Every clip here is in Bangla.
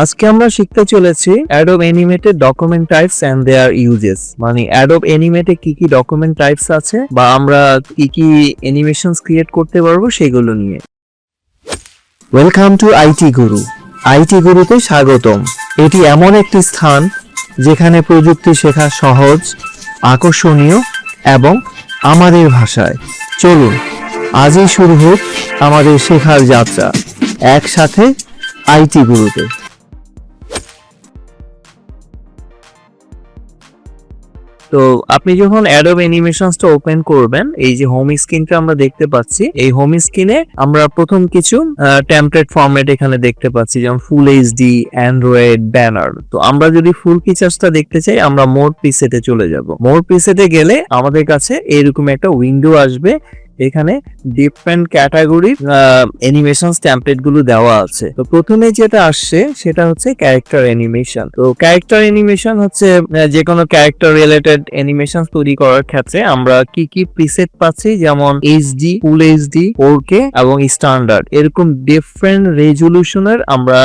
আজকে আমরা শিখতে চলেছি Adobe animated document types and their uses মানে অ্যাডোব অ্যানিমেটে কি কি ডকুমেন্ট টাইপস আছে বা আমরা কি কি অ্যানিমেশনস ক্রিয়েট করতে পারব সেগুলো নিয়ে। Welcome to IT Guru IT গুরুতে স্বাগতম। এটি এমন একটি স্থান যেখানে প্রযুক্তি শেখা সহজ, আকর্ষণীয় এবং আমাদের ভাষায়। চলুন, আজই শুরু হোক আমাদের শেখার যাত্রা। একসাথে আইটি গুরুতে তো আপনি যখন অ্যাডোব অ্যানিমেশনসটা ওপেন করবেন, এই যে হোম স্ক্রিনটা আমরা দেখতে পাচ্ছি, এই হোম স্ক্রিনে আমরা প্রথম কিছু টেমপ্লেট ফরম্যাট এখানে দেখতে পাচ্ছি, যেমন ফুল এইচডি অ্যান্ড্রয়েড ব্যানার তো আমরা যদি ফুল ফিচার্সটা দেখতে চাই, আমরা মোর প্রিসেটে চলে যাব। মোর প্রিসেটে গেলে আমাদের কাছে এরকম একটা উইন্ডো আসবে এখানে ডিফারেন্ট ক্যাটাগরির অ্যানিমেশন টেমপ্লেটগুলো দেওয়া আছে। তো প্রথমে যেটা আসছে, সেটা হচ্ছে ক্যারেক্টার অ্যানিমেশন তো ক্যারেক্টার অ্যানিমেশন হচ্ছে যে কোনো ক্যারেক্টার রিলেটেড অ্যানিমেশন তৈরি করার ক্ষেত্রে আমরা কি কি প্রিসেট পাচ্ছি, যেমন HD full HD four K এবং স্ট্যান্ডার্ড এরকম ডিফারেন্ট রেজলিউশনের আমরা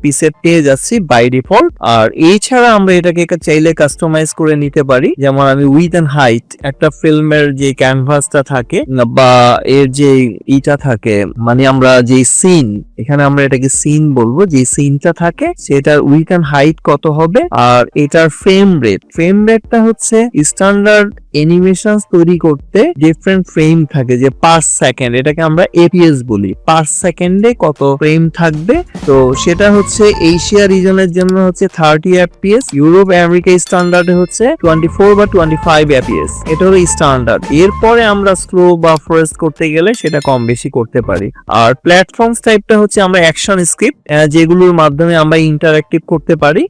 প্রিসেট পেয়ে যাচ্ছি বাই ডিফল্ট আর এছাড়া আমরা এটাকে চাইলে কাস্টমাইজ করে নিতে পারি। যেমন আমি উইথ অ্যান্ড হাইট একটা ফিল্মের যে ক্যানভাসটা থাকে বা এর যে ইটা থাকে মানে আমরা যে সিন, এখানে আমরা এটাকে সিন বলব, যে সিনটা থাকে সেটার অ্যান্ড হাইট কত হবে, আর এটার ফ্রেম রেট ফ্রেম রেটটা হচ্ছে স্ট্যান্ডার্ড অ্যানিমেশন তৈরি করতে ডিফারেন্ট ফ্রেম থাকে, যে পার সেকেন্ড এটাকে আমরা এপিএস বলি। পার সেকেন্ডে কত ফ্রেম থাকবে? তো সেটা হচ্ছে এশিয়া রিজনের জন্য হচ্ছে থার্টি এফপিএস ইউরোপ আমেরিকা স্ট্যান্ডার্ডে হচ্ছে টোয়েন্টি ফোর বা টোয়েন্টি ফাইভ এফপিএস এটা হলো স্ট্যান্ডার্ড এরপরে আমরা স্লো বা ফরেস্ট করতে গেলে সেটা কম বেশি করতে পারি। আর প্ল্যাটফর্ম টাইপটা হচ্ছে আমরা অ্যাকশন স্ক্রিপ্ট যেগুলোর মাধ্যমে আমরা ইন্টারঅ্যাক্টিভ করতে পারি।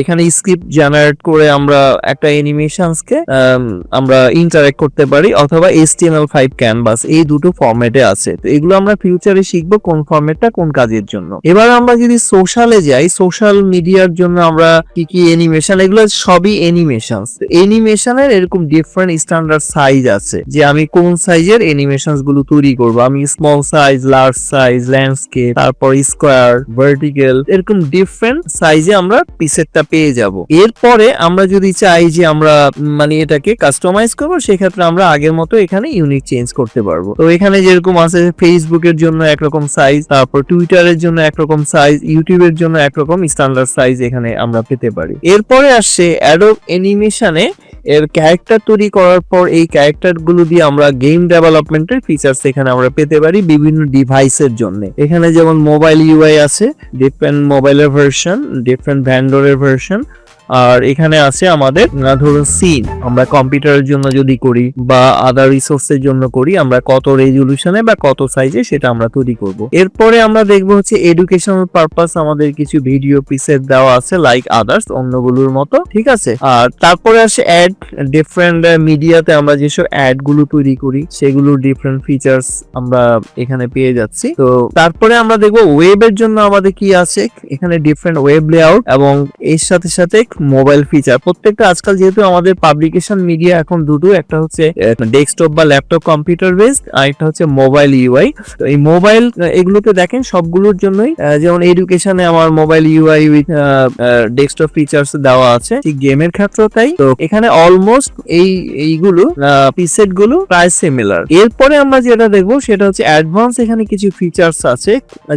এখানে স্ক্রিপ্ট জেনারেট করে আমরা একটা অ্যানিমেশনসকে আমরা ইন্টারঅ্যাক্ট করতে পারি, অথবা এইচটিএমএল ফাইভ ক্যানভাস এই দুটো ফরম্যাটে আছে। তো এগুলো আমরা ফিউচারে শিখব কোন ফরম্যাটটা কোন কাজের জন্য। এবার আমরা যদি সোশ্যালে যাই সোশ্যাল মিডিয়ার জন্য আমরা কি কি অ্যানিমেশন এগুলো সবই অ্যানিমেশন অ্যানিমেশনের এরকম ডিফারেন্ট স্ট্যান্ডার্ড সাইজ আছে, যে আমি কোন সাইজের অ্যানিমেশনগুলো তৈরি করব। আমি small size large size landscape তারপর স্কোয়ার ভার্টিক্যাল এরকম ডিফারেন্ট সাইজে আমরা পিসেটটা পেয়ে যাব। এরপরে আমরা যদি চাই যে আমরা মানে এটাকে কাস্টমাইজ করব, সেক্ষেত্রে আমরা আগের মতো এখানে ইউনিক চেঞ্জ করতে পারব। তো এখানে যেরকম আছে ফেসবুকের জন্য একরকম সাইজ তারপর টুইটারের জন্য একরকম সাইজ ইউটিউবের জন্য একরকম স্ট্যান্ডার্ড সাইজ এখানে আমরা পেতে পারি। এরপরে আসছে অ্যাডোব অ্যানিমেশনে এর ক্যারেক্টার তৈরি করার পর এই ক্যারেক্টারগুলো দিয়ে আমরা গেম ডেভেলপমেন্টের ফিচার্স এখানে আমরা পেতে পারি বিভিন্ন ডিভাইসের জন্য। এখানে যেমন মোবাইল ইউআই আছে ডিফারেন্ট মোবাইলের ভার্সন ডিফারেন্ট ভ্যান্ডরের ভার্সন আর এখানে আছে আমাদের ধরুন সিন আমরা কম্পিউটারের জন্য যদি করি বা আদার রিসোর্সের জন্য করি, আমরা কত রেজলিউশনে বা কত সাইজে সেটা আমরা তৈরি করব। এরপরে আমরা দেখব হচ্ছে এডুকেশনাল পারপাস আমাদের কিছু ভিডিও পিসের দেওয়া আছে লাইক আদার্স অন্যগুলোর মতো, ঠিক আছে? আর তারপরে আসে অ্যাড ডিফারেন্ট মিডিয়াতে আমরা যেসব অ্যাডগুলো তৈরি করি, সেগুলোর ডিফারেন্ট ফিচার্স আমরা এখানে পেয়ে যাচ্ছি। তো তারপরে আমরা দেখব ওয়েবের জন্য আমাদের কি আছে, এখানে ডিফারেন্ট ওয়েব লেআউট এবং এর সাথে সাথে মোবাইল ফিচার প্রত্যেকটা আজকাল যেহেতু আমাদের পাবলিকেশন মিডিয়া এখন দুটো, একটা হচ্ছে ডেস্কটপ বা ল্যাপটপ কম্পিউটার বেসড আর একটা হচ্ছে মোবাইল ইউআই তো এই মোবাইল এগুলোতে দেখেন সবগুলোর জন্যই যেমন এডুকেশনে আমার mobile UI with desktop features দেওয়া আছে। ঠিক গেমের ক্ষেত্রেও তাই। তো এখানে অলমোস্ট এই, এইগুলো পিসেটগুলো প্রায় সিমিলার এরপরে আমরা যেটা দেখব সেটা হচ্ছে অ্যাডভান্স এখানে কিছু ফিচার্স আছে।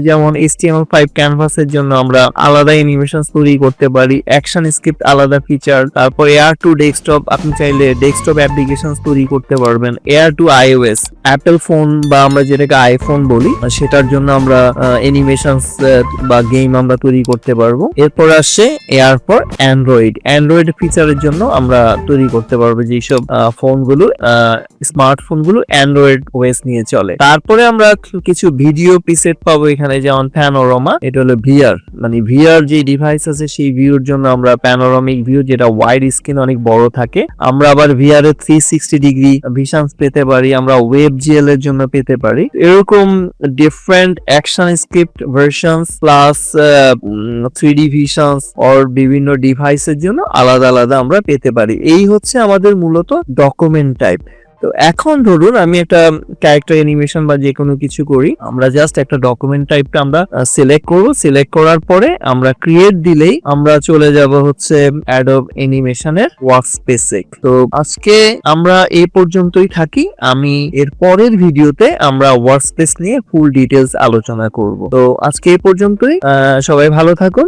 যেমন HTML5 ফাইভ ক্যানভাসের জন্য আমরা আলাদা অ্যানিমেশন তৈরি করতে পারি অ্যাকশন স্ক্রিপ্ট আলাদা ফিচার তারপর এয়ার টু ডেস্কটপ আপনি চাইলে ডেস্কটপ অ্যাপ্লিকেশন তৈরি করতে পারবেন। AIR to iOS Apple phone বা আমরা যেটাকে আইফোন বলি, সেটার জন্য আমরা অ্যানিমেশন বা গেম আমরা তৈরি করতে পারব। এরপর আসছে এয়ার ফর অ্যান্ড্রয়েড অ্যান্ড্রয়েড ফিচারের জন্য আমরা তৈরি করতে পারব যেসব ফোনগুলো স্মার্টফোনগুলো অ্যান্ড্রয়েড ওয়েস নিয়ে চলে। তারপরে আমরা কিছু ভিডিও পিসেট পাবো এখানে, যেমন প্যানোরামা এটা হলো ভিআর মানে ভিআর যে ডিভাইস আছে, সেই ভিউর জন্য আমরা প্যানোরামিক ভিউ যেটা ওয়াইড স্ক্রিন অনেক বড় থাকে। আমরা আবার ভিআর এর থ্রি সিক্সটি ডিগ্রি ভিশন পেতে পারি, আমরা ওয়েব জিএল এর জন্য পেতে পারি। এরকম different action script versions plus three D visions or বিভিন্ন ডিভাইসের জন্য আলাদা আলাদা আমরা পেতে পারি। এই হচ্ছে আমাদের মূলত ডকুমেন্ট টাইপ তো এখন ধরুন আমি একটা ক্যারেক্টার অ্যানিমেশন বা যে কোনো কিছু করি, আমরা জাস্ট একটা ডকুমেন্ট টাইপটা আমরা সিলেক্ট করব। সিলেক্ট করার পরে আমরা ক্রিয়েট দিলেই আমরা চলে যাব হচ্ছে অ্যাডব অ্যানিমেশনের ওয়ার্ক স্পেসে তো আজকে আমরা এই পর্যন্তই থাকি। আমি এর পরের ভিডিওতে আমরা ওয়ার্ক স্পেস নিয়ে ফুল ডিটেলস আলোচনা করব। তো আজকে এই পর্যন্তই। সবাই ভালো থাকুন।